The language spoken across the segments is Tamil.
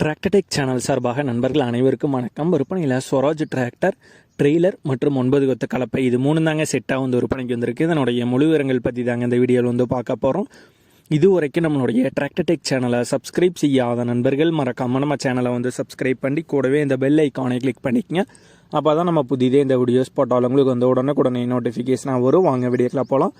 டிராக்டர்டெக் சேனல் சார்பாக நண்பர்கள் அனைவருக்கும் வணக்கம். விற்பனையில் ஸ்வராஜ் டிராக்டர் ட்ரெய்லர் மற்றும் ஒன்பது கொத்த கலப்பை. இது மூணு தாங்க செட்டாக வந்து விற்பனைக்கு வந்திருக்கு. இதனுடைய முழு விவரங்கள் பற்றி தாங்க இந்த வீடியோவில் வந்து பார்க்க போகிறோம் இது வரைக்கும் நம்மளுடைய டிராக்டர்டெக் சேனலை சப்ஸ்கிரைப் செய்யாத நண்பர்கள் மறக்காம நம்ம சேனலை வந்து சப்ஸ்கிரைப் பண்ணி கூடவே இந்த பெல் ஐக்கானை கிளிக் பண்ணிக்கங்க. அப்போ தான் நம்ம புதிதே இந்த வீடியோஸ் போட்டாலும் உங்களுக்கு வந்து உடனுக்குடனே நோட்டிஃபிகேஷனாக வரும். வாங்க வீடியோக்கில் போகலாம்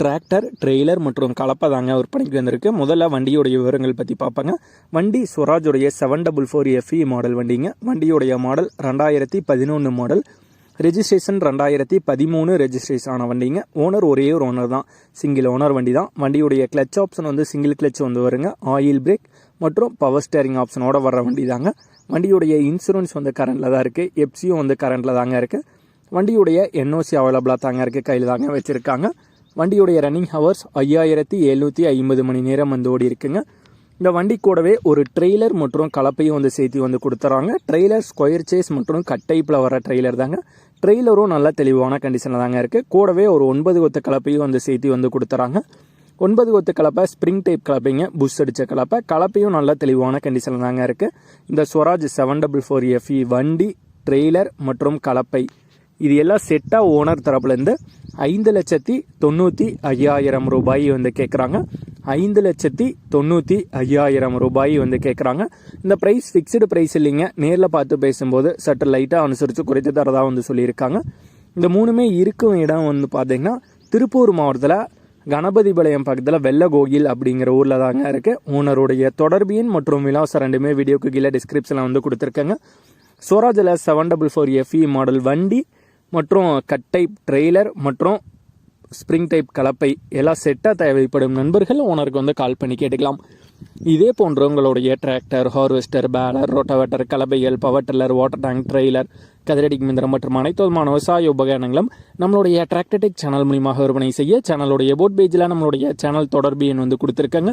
டிராக்டர் ட்ரெய்லர் மற்றும் கலப்பை தாங்க விற்பனைக்கு வந்திருக்கு. முதல்ல வண்டியுடைய விவரங்கள் பற்றி பார்ப்பாங்க வண்டி ஸ்வராஜுடைய seven double four FE model வண்டிங்க. வண்டியுடைய மாடல் ரெண்டாயிரத்தி பதினொன்று மாடல் ரெஜிஸ்ட்ரேஷன் ரெண்டாயிரத்தி பதிமூணு ரெஜிஸ்ட்ரேஷன் ஆன வண்டிங்க. ஓனர் ஒரே ஒரு ஓனர் தான். சிங்கிள் ஓனர் வண்டி தான். வண்டியுடைய கிளச் ஆப்ஷன் வந்து சிங்கிள் கிளச் வந்து வருங்க. ஆயில் பிரேக் மற்றும் பவர் ஸ்டேரிங் ஆப்ஷனோட வர்ற வண்டி தாங்க. வண்டியுடைய இன்சூரன்ஸ் வந்து கரண்டில் தான் இருக்குது எப்சியும் வந்து கரண்டில் தாங்க இருக்குது வண்டியுடைய என்ஓசி அவைலபிளாக தாங்க இருக்குது கையில் தாங்க வச்சுருக்காங்க. வண்டியுடைய ரன்னிங் ஹவர்ஸ் ஐயாயிரத்தி எழுநூற்றி ஐம்பது மணி நேரம் வந்து ஓடி இருக்குங்க. இந்த வண்டி கூடவே ஒரு ட்ரெய்லர் மற்றும் கலப்பையும் வந்து சேர்த்து வந்து கொடுத்துறாங்க. ட்ரெய்லர் ஸ்கொயர் சேஸ் மற்றும் கட் டைப்பில் வர ட்ரெய்லர் தாங்க. ட்ரெய்லரும் நல்ல தெளிவான கண்டிஷனில் தாங்க இருக்குது கூடவே ஒரு ஒன்பது கொத்து கலப்பையும் வந்து சேர்த்து வந்து கொடுத்துறாங்க. ஒன்பது கொத்து கலப்பை ஸ்ப்ரிங் டைப் கலப்பைங்க புஷ் அடித்த கலப்பை. கலப்பையும் நல்ல தெளிவான கண்டிஷனில் தாங்க இருக்குது இந்த Swaraj seven double four F வண்டி ட்ரெய்லர் மற்றும் கலப்பை. இது எல்லாம் செட்டாக ஓனர் தரப்புலேருந்து ஐந்து லட்சத்தி தொண்ணூற்றி ஐயாயிரம் ரூபாய் வந்து கேட்குறாங்க ஐந்து லட்சத்தி தொண்ணூற்றி ஐயாயிரம் ரூபாய் வந்து கேட்குறாங்க இந்த ப்ரைஸ் ஃபிக்ஸ்டு ப்ரைஸ் இல்லைங்க. நேரில் பார்த்து பேசும்போது சற்று லைட்டாக அனுசரித்து குறைத்து தரதாக வந்து சொல்லியிருக்காங்க. இந்த மூணுமே இருக்கும் இடம் வந்து பார்த்திங்கன்னா திருப்பூர் மாவட்டத்தில் கணபதிபாளையம் பக்கத்தில் வெள்ளகோயில் அப்படிங்கிற ஊரில் தாங்க இருக்குது ஓனருடைய தொடர்பு எண் மற்றும் விலாசம் ரெண்டுமே வீடியோக்கு கீழே டிஸ்கிரிப்ஷனில் வந்து கொடுத்துருக்கேங்க. ஸ்வராஜில் seven double four FE model வண்டி மற்றும் கட் டைப் ட்ரெய்லர் மற்றும் ஸ்ப்ரிங் டைப் கலப்பை எல்லாம் செட்டாக தேவைப்படும் நண்பர்கள் ஓனருக்கு வந்து கால் பண்ணி கேட்டுக்கலாம். இதே போன்ற உங்களுடைய tractor harvester baler rotavator கலப்பைகள் power tiller water tank trailer கதிரடி மிந்திரம் மற்றும் அனைத்து விதமான விவசாய உபகரணங்களும் நம்மளுடைய டிராக்டர்டெக் சேனல் மூலியமாக விற்பனை செய்ய சேனலுடைய போட் பேஜில் நம்மளுடைய சேனல் தொடர்பு எண் வந்து கொடுத்துருக்காங்க.